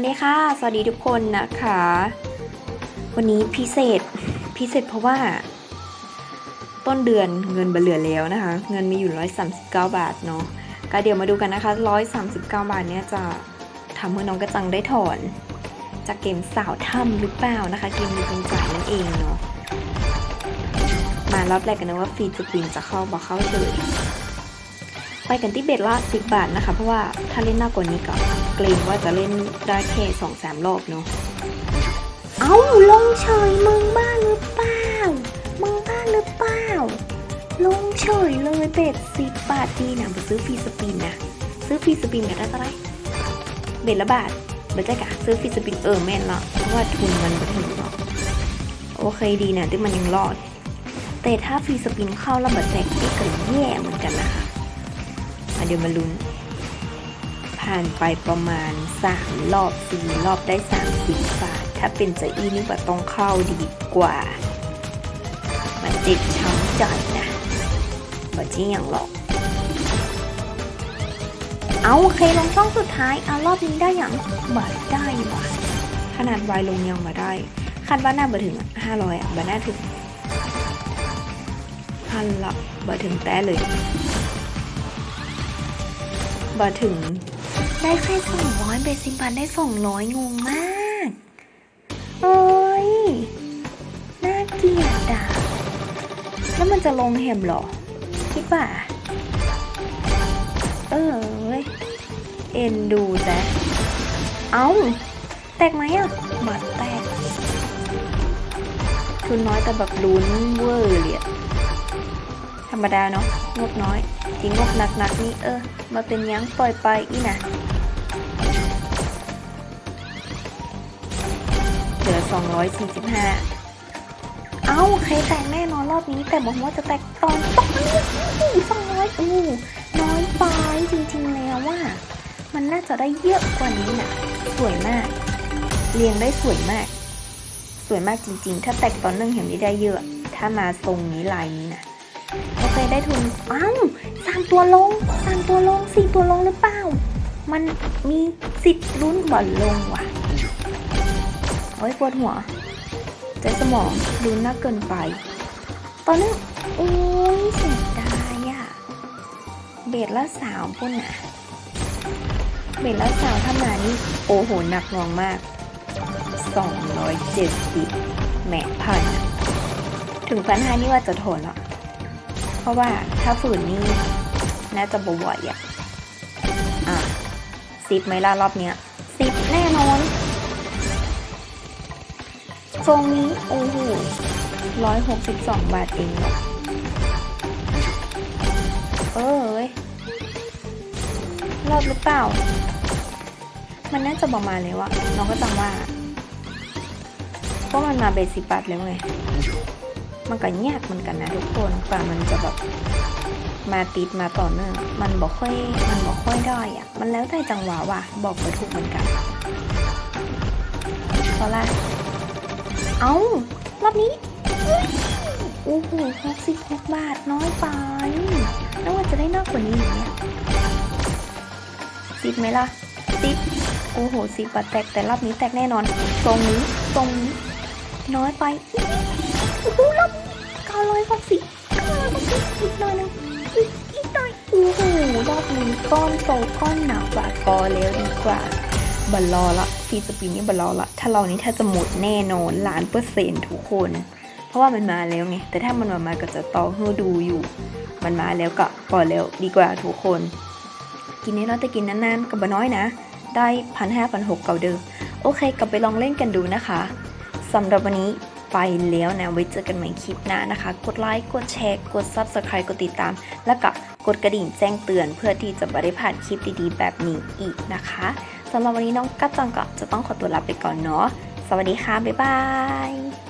วัสดีค่ะ สวัสดีทุกคนนะคะ วันนี้พิเศษพิเศษเพราะว่า ต้นเดือนเงินบเหลือแล้วนะคะ เงินมีอยู่139 บาทเนาะก็เดี๋ยวมาดูกันนะคะ 139 บาทเนี่ยจะทำให้น้องกระจังได้ถอน จากเกมสาวถ้ำหรือเปล่านะคะ เกมมีเป็นจ่ายนั่นเองเนาะมารอบแรกกันนะว่าฟีจะปินจะเข้าบ่เข้าเฉย ไปกันที่เบ็ดละสิบาทนะคะ เพราะว่าถ้าเล่นมากกว่านี้ก็เกรงว่าจะเล่นได้แค่สองสามรอบเนาะ เอ้าลงเฉยมึงบ้าหรือเปล่า มึงบ้าหรือเปล่า ลงเฉยเลยเบ็ดสิบบาทดีนะไปซื้อฟรีสปินนะ ซื้อฟรีสปินกันได้เท่าไหรเบ็ดละบาทเบ็ดได้กะซื้อฟรีสปินเออแม่นละเพราะว่าทุนมันไม่ถึงหรอกโอเคดีนะที่มันยังรอด แต่ถ้าฟรีสปินเข้าแล้วบัตรแตกนี่ก็แย่เหมือนกันนะคะ เดี๋ยวมาลุ้น ผ่านไปประมาณ 3 รอบสี่รอบได้30บาท ถ้าเป็นจะอีนี่ก็ต้องเข้าดีกว่า มันเจ็บช้ำใจนะบัจริงอย่างหรอก เอาโอเคลงช่องสุดท้ายเอารอบนี้ได้อย่างบัตได้ว่ะขนาดวายลงยังมาได้คาดว่าน่าบอถึงห้าร้อยอะบัตน่าถึงพันละบัถึงแต่เลย บัถึง ได้แค่สองร้อยเบสิบันได้สองร้อยงงมากเอ้ย น่าเกลียดอะ แล้วมันจะลงแฮมหรอ คิดว่าเออเว้ย เอ็นดูแต่เอ้า แตกไหมอะบัตรแตกทุนน้อยแต่แบบลุ้นเวอร์เลยอะ รรมดาเนาะงบน้อยจริงงบหนักๆนี่เออ มาเป็นยังปล่อยไปอีน่ะเหลือ 245 เอ้า ใครแตกแน่นอนรอบนี้ แต่บอกว่าจะแตกตอนตอนนี้สองร้อยอู้น้อยไปจริงๆแล้วว่า มันน่าจะได้เยอะกว่านี้นะสวยมาก เรียงได้สวยมาก สวยมากจริงๆ ถ้าแตกตอนหนึ่งเห็นได้เยอะ ถ้ามาทรงนี้ลายนี้นะ โอเคได้ทุนอ้าวสามตัวลงสามตัวลงสี่ตัวลงหรือเปล่า มันมีสิทธิ์ลุ้นบอลลงว่ะโอ้ยปวดหัว ใจสมองดูน่าเกินไป ตอนนี้โอ้ยเสียดายอะเบรดละสาวพุ่นอะเบรดละสาวถ้ามานี่โอ้โหหนักหน่วงมาก 270แหมพันถึงพันห้านี่ว่าจะทนแล้ว ราะว่าถ้าฝืนนี่น่าจะบวไหวอะอะซิปไหมล่ะรอบเนี้ยซิปแน่นอนทรงนี้โอ้โหร้อยหกสิบสองบาทเองเหรอเออเว้ยรอบหรือเปล่า มันน่าจะประมาณเลยว่าน้องก็จำว่า เพราะมันมาเบสิบาทแล้วไง มันก็ยากเหมือนกันนะทุกคนกว่ามันจะแบบมาติดมาต่อเนื่องมันบอกค่อยมันบอกค่อยได้อะมันแล้วแต่จังหวะว่ะบอกไปถูกเหมือนกันพอละเอารอบนี้โอ้โหหกสิบหกบาทน้อยไปแล้วว่าจะได้นอกกว่านี้อีกเนี่ยสิบไหมล่ะสิบโอ้โหสิบบาทแตกแต่รอบนี้แตกแน่นอน ตรงนี้ตรงนี้น้อยไป โอ้โหรอบเก้าร้อยหกสิบเก้าร้อยหกสิบอีกหน่อยนึงอีกอีกหน่อยโอ้โหรอบนี้ก้อนโตก้อนหนักว่าพอแล้วดีกว่าบัลลอละฟีสปีนี่บัลลอละถ้าเรานี้ถ้าจะหมดแน่นอนล้านเปอร์เซ็นต์ทุกคน เพราะว่ามันมาแล้วไง แต่ถ้ามันมามาก็จะต่อให้ดูอยู่ มันมาแล้วก็พอแล้วดีกว่าทุกคน กินน้อยๆแต่กินนานๆกับบน้อยนะ ได้พันห้าพันหกเก่าเดิมโอเคกลับไปลองเล่นกันดูนะคะสำหรับวันนี้ ไปแล้วนะ ไว้เจอกันใหม่คลิปหน้านะคะ กดไลค์ กดแชร์ กด Subscribe กดติดตาม แล้วก็กดกระดิ่งแจ้งเตือนเพื่อที่จะไม่ได้พลาดคลิปดีๆ แบบนี้อีกนะคะสำหรับวันนี้น้องกัจจังก็จะต้องขอตัวลาไปก่อนเนาะสวัสดีค่ะ บ๊ายบาย